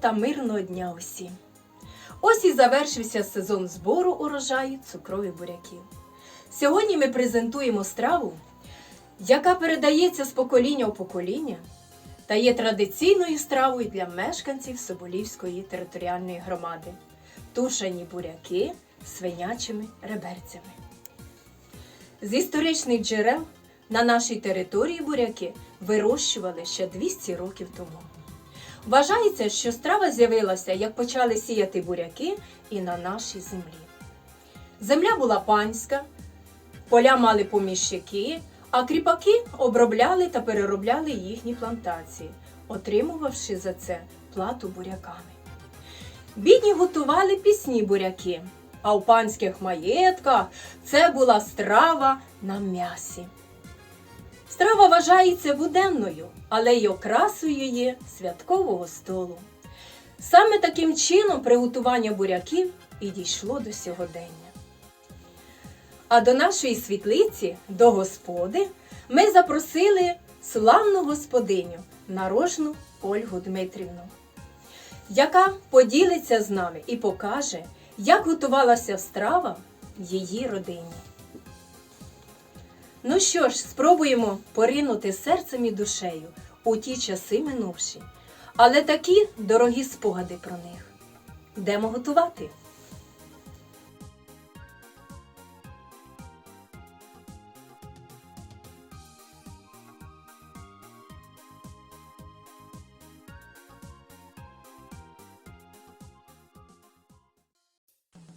та мирного дня усім! Ось і завершився сезон збору урожаю цукрових буряків. Сьогодні ми презентуємо страву, яка передається з покоління в покоління та є традиційною стравою для мешканців Соболівської територіальної громади тушені буряки свинячими реберцями. З історичних джерел на нашій території буряки вирощували ще 200 років тому. Вважається, що страва з'явилася, як почали сіяти буряки і на нашій землі. Земля була панська, поля мали поміщики, а кріпаки обробляли та переробляли їхні плантації, отримувавши за це плату буряками. Бідні готували пісні буряки, а у панських маєтках це була страва на м'ясі. Страва вважається буденною, але й окрасою є святкового столу. Саме таким чином приготування буряків і дійшло до сьогодення. А до нашої світлиці, до господи, ми запросили славну господиню, нарожну Ольгу Дмитрівну, яка поділиться з нами і покаже, як готувалася страва її родині. Ну що ж, спробуємо поринути серцем і душею у ті часи минувші, але такі дорогі спогади про них. Йдемо готувати.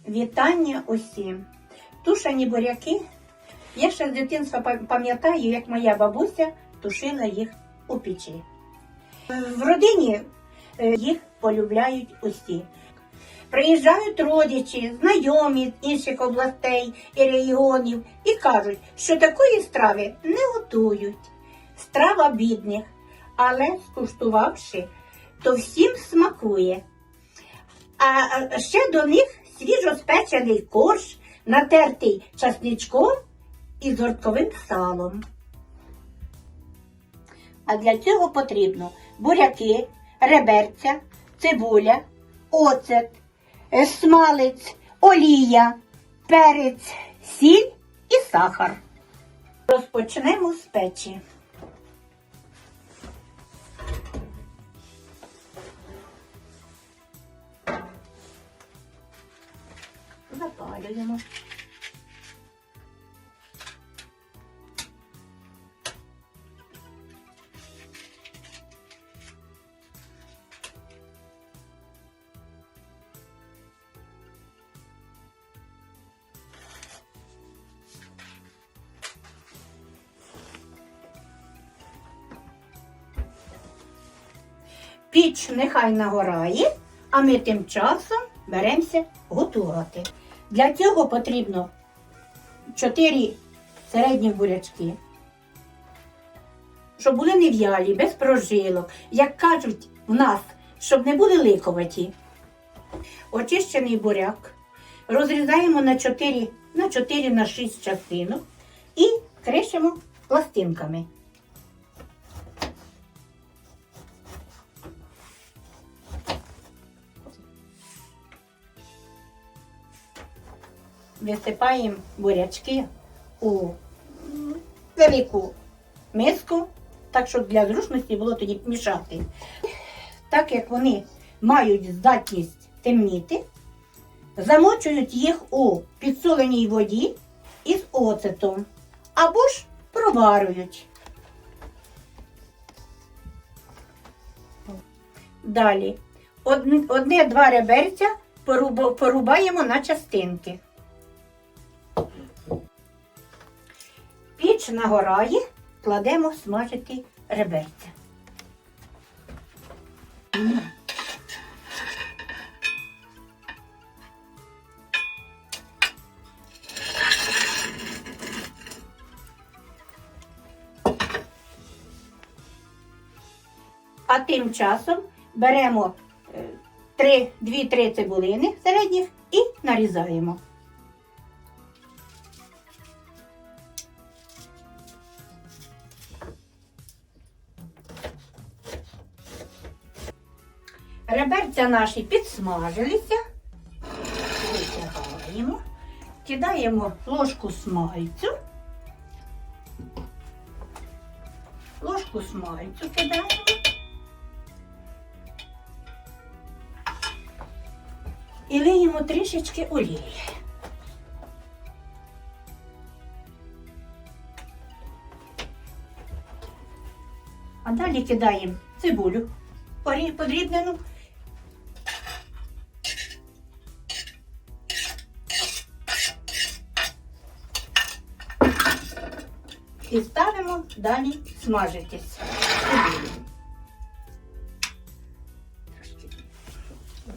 Вітання усім. Тушені буряки. Я ще з дитинства пам'ятаю, як моя бабуся тушила їх у печі. В родині е, їх полюбляють усі. Приїжджають родичі, знайомі з інших областей і регіонів і кажуть, що такої страви не готують. Страва бідних, але скуштувавши, то всім смакує. А ще до них свіжоспечений корж, натертий часничком і згортковим салом. А для цього потрібно буряки, реберця, цибуля, оцет, е, смалець, олія, перець, сіль і сахар. Розпочнемо з печі. Запалюємо. Піч нехай нагорає, а ми тим часом беремося готувати. Для цього потрібно 4 середні бурячки, щоб були не в'ялі, без прожилок. Як кажуть в нас, щоб не були ликоваті. Очищений буряк розрізаємо на 4 на 4 на 6 частинок і кришимо пластинками. Висипаємо бурячки у велику миску, так щоб для зручності було тоді мішати. Так як вони мають здатність темніти, замочують їх у підсоленій воді із оцетом або ж проварюють. Далі одне- одне-два реберця порубаємо на частинки. Нагорає, кладемо смажити реберця. А тим часом беремо 2-3 цибулини середніх і нарізаємо. Реберця наші підсмажилися. Витягаємо. Кидаємо ложку смальцю. Ложку смальцю кидаємо. І лиємо трішечки олії. А далі кидаємо цибулю подрібнену. Далі смажитись. Цибулю.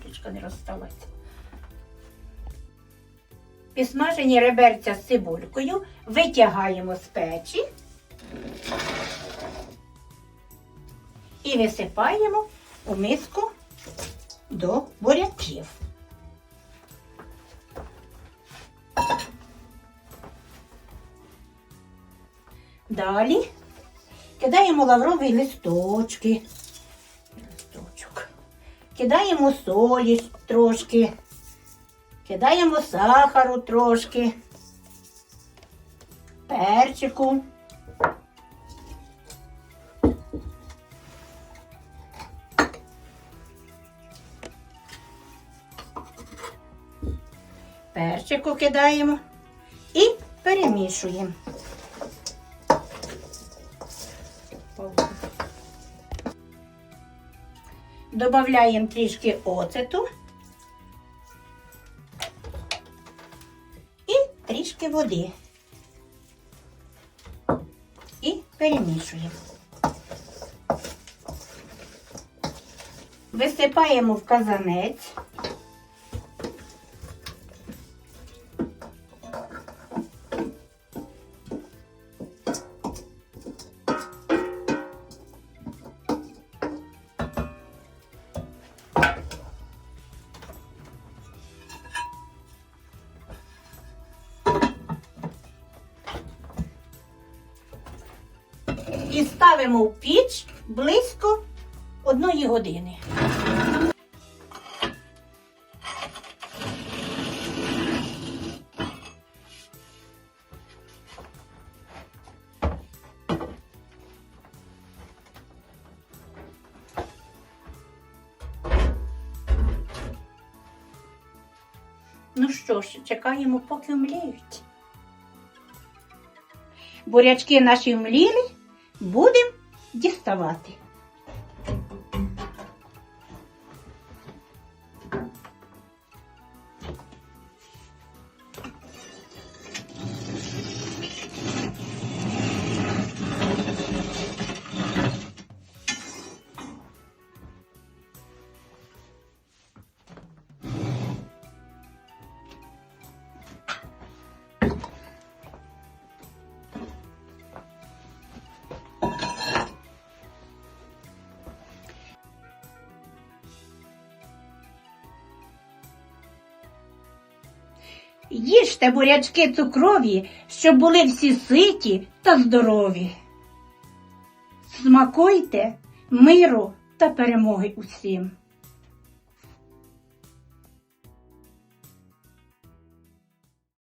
Трошки не розсталася. Підсмажені реберця з цибулькою витягаємо з печі і висипаємо у миску до буряків. Далі кидаємо лаврові листочки. Листочок. Кидаємо солі трошки. Кидаємо сахару трошки. Перчику. Перчику кидаємо і перемішуємо. Добавляємо трішки оцету і трішки води. І перемішуємо. Висипаємо в казанець. І ставимо в піч близько одної години. Ну що ж, чекаємо, поки мліють. Бурячки наші мліли, будемо діставати. Їжте бурячки цукрові, щоб були всі ситі та здорові. Смакуйте миру та перемоги усім.